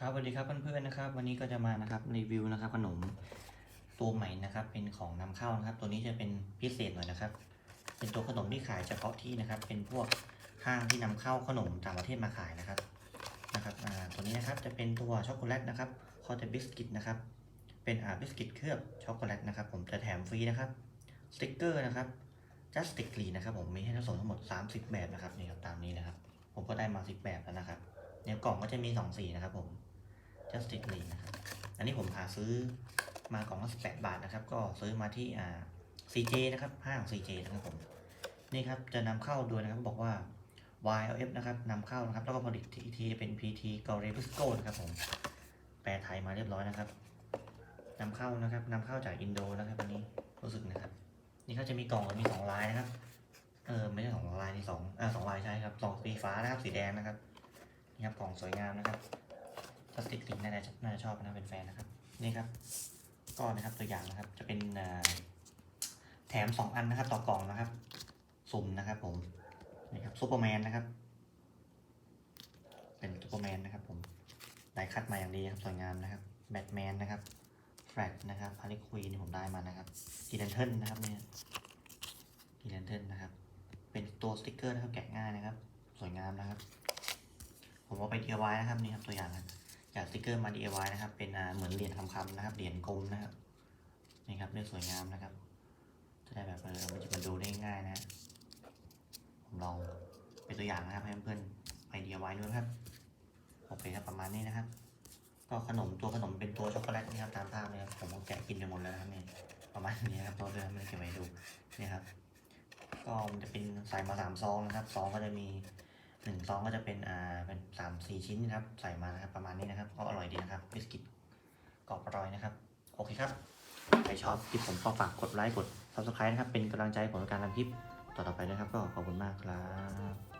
ครับสวัสดีครับเพื่อนๆนะครับ วันนี้ก็จะมานะครับรีวิวนะครับขนมตัวใหม่นะครับ เป็นของนำเข้านะครับ ตัวนี้จะเป็นพิเศษหน่อยนะครับ เป็นตัวขนมที่ขายเฉพาะที่นะครับ เป็นพวกห้างที่นำเข้าขนมต่างประเทศมาขายนะครับนะครับตัวนี้นะครับจะเป็นตัวช็อกโกแลตนะครับคอเตบิสกิตนะครับ เป็นอ่าบิสกิตเคลือบช็อกโกแลตนะครับ ผมจะแถมฟรีนะครับสติกเกอร์นะครับจัสติกลีนะครับผมมีให้ทั้งส่งทั้งหมด 30 แบบนะครับนี่ครับตามนี้นะครับ ผมก็ได้มา 10 แบบแล้วนะครับในกล่องก็จะมี2สีนะครับผม Justice League นะครับอันนี้ผมหาซื้อมากล่องละ18 บาทนะครับ ก็ซื้อมาที่อ่า CJ นะครับห้าง CJ นะครับผมนี่ครับจะนำเข้าโดยนะครับบอกว่า YLF นะครับนำเข้านะครับ แล้วก็ผลิตที่ทีเป็น PT g o r e b i s c o นะครับผมแปลไทยมาเรียบร้อยนะครับนำเข้านะครับนำเข้าจากอินโดนะครับอันนี้รู้สึกนะครับ นี่เขาจะมีกล่องมีสองลายนะครับเออไม่ใช่สองลายนี่สองอ่าสองลายใช่ครับสองสีฟ้านะครับสีแดงนะครับนี่ครับกล่องสวยงามนะครับ พลาสติกลิงน่าจะน่าจะชอบนะเป็นแฟนนะครับนี่ครับก็นะครับตัวอย่างนะครับ จะเป็นแถมสองอันนะครับ ต่อกล่องนะครับ สุ่มนะครับ ผมนี่ครับซูเปอร์แมนนะครับ เป็นซูเปอร์แมนนะครับ ผมได้คัดมาอย่างดีครับสวยงามนะครับแบทแมนนะครับแฟลชนะครับฮาร์ลีควีนผมได้มานะครับกีแลนเทิลนะครับเนี่ยกีแลนเทิลนะครับ เป็นตัวสติกเกอร์นะครับแกะง่ายนะครับ สวยงามนะครับ ผมเอาไป DIY นะครับนี่ครับตัวอย่างนะ จากสติกเกอร์มา DIY นะครับ เป็นเหมือนเหรียญคำๆนะครับ เหรียญกลมนะครับ นี่ครับเลือกสวยงามนะครับ จะได้แบบเออมันจะมาดูได้ง่ายนะ ผมลองเป็นตัวอย่างนะครับให้เพื่อนๆไป DIY ด้วยครับ โอเคครับประมาณนี้นะครับ ก็ขนมตัวขนมเป็นตัวช็อกโกแลตนี่ครับตามภาพเลยครับ ผมเอาแกะกินไปหมดแล้วนะครับนี่ประมาณนี้ครับตัวเรื่องไม่ได้เก็บไว้ดูนี่ครับ ก็มันจะเป็นใส่มาสามซองนะครับ ซองก็จะมี ซองก็จะเป็นอ่าเป็นสามสี่ชิ้นนะครับ ใส่มานะครับประมาณนี้นะครับ ก็อร่อยดีนะครับบิสกิตกรอบอร่อยนะครับ โอเคครับ ใครชอบคลิปผมก็ฝากกดไลค์กดซับสไคร b e นะครับ เป็นกำลังใจผมในการทำคลิปต่อๆไปนะครับ ก็ขอบคุณมากครับ